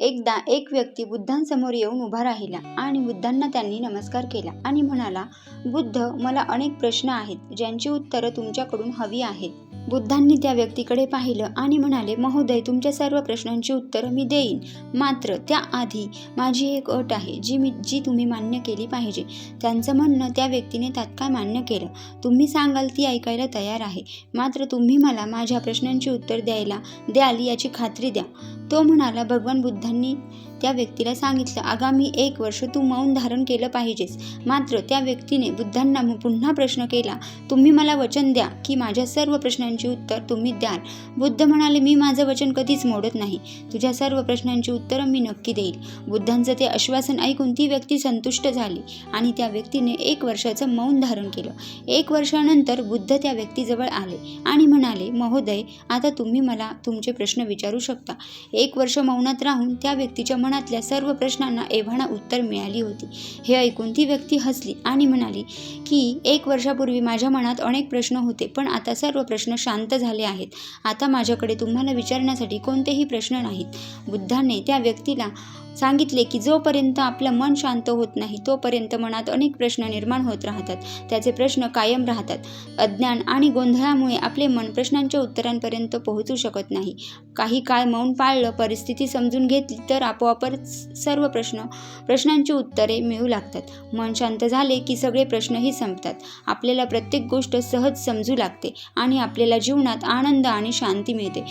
एकदा एक व्यक्ती बुद्धांसमोर येऊन उभा राहिला आणि बुद्धांना त्यांनी नमस्कार केला आणि म्हणाला बुद्ध मला अनेक प्रश्न आहेत ज्यांची उत्तरं तुमच्याकडून हवी आहेत. बुद्धांनी त्या व्यक्तीकडे पाहिलं आणि म्हणाले महोदय तुमच्या सर्व प्रश्नांची उत्तरं मी देईन. मात्र त्याआधी माझी एक अट आहे जी मी जी तुम्ही मान्य केली पाहिजे. त्यांचं म्हणणं त्या व्यक्तीने तात्काळ मान्य केलं. तुम्ही सांगाल ती ऐकायला तयार आहे. मात्र तुम्ही मला माझ्या प्रश्नांची उत्तर द्यायला द्याल याची खात्री द्या. तो म्हणाला भगवान बुद्धांनी त्या व्यक्तीला सांगितलं आगामी एक वर्ष तू मौन धारण केलं पाहिजेस. मात्र त्या व्यक्तीने बुद्धांना मग पुन्हा प्रश्न केला तुम्ही मला वचन द्या की माझ्या सर्व प्रश्नांची उत्तर तुम्ही द्याल. बुद्ध म्हणाले मी माझं वचन कधीच मोडत नाही. तुझ्या सर्व प्रश्नांची उत्तरं मी नक्की देईल. बुद्धांचं ते आश्वासन ऐकून ती व्यक्ती संतुष्ट झाली आणि त्या व्यक्तीने एक वर्षाचं मौन धारण केलं. एक वर्षानंतर बुद्ध त्या व्यक्तीजवळ आले आणि म्हणाले महोदय आता तुम्ही मला तुमचे प्रश्न विचारू शकता. एक वर्ष मौनात राहून त्या व्यक्तीच्या मनातल्या सर्व प्रश्नांना एव्हाना उत्तर मिळाली होती. हे ऐकून ती व्यक्ती हसली आणि म्हणाली की एक वर्षापूर्वी माझ्या मनात अनेक प्रश्न होते पण आता सर्व प्रश्न शांत झाले आहेत. आता माझ्याकडे तुम्हाला विचारण्यासाठी कोणतेही प्रश्न नाहीत. बुद्धाने त्या व्यक्तीला सांगितले की जोपर्यंत आपलं मन शांत होत नाही तोपर्यंत मनात अनेक प्रश्न निर्माण होत राहतात. त्याचे प्रश्न कायम राहतात. अज्ञान आणि गोंधळामुळे आपले मन प्रश्नांच्या उत्तरांपर्यंत पोहोचू शकत नाही. काही काळ मौन पाळलं परिस्थिती समजून घेतली तर आपोआपच सर्व प्रश्न प्रश्नांची उत्तरे मिळू लागतात. मन शांत झाले की सगळे प्रश्नही संपतात. आपल्याला प्रत्येक गोष्ट सहज समजू लागते आणि आपल्याला जीवनात आनंद आणि शांती मिळते.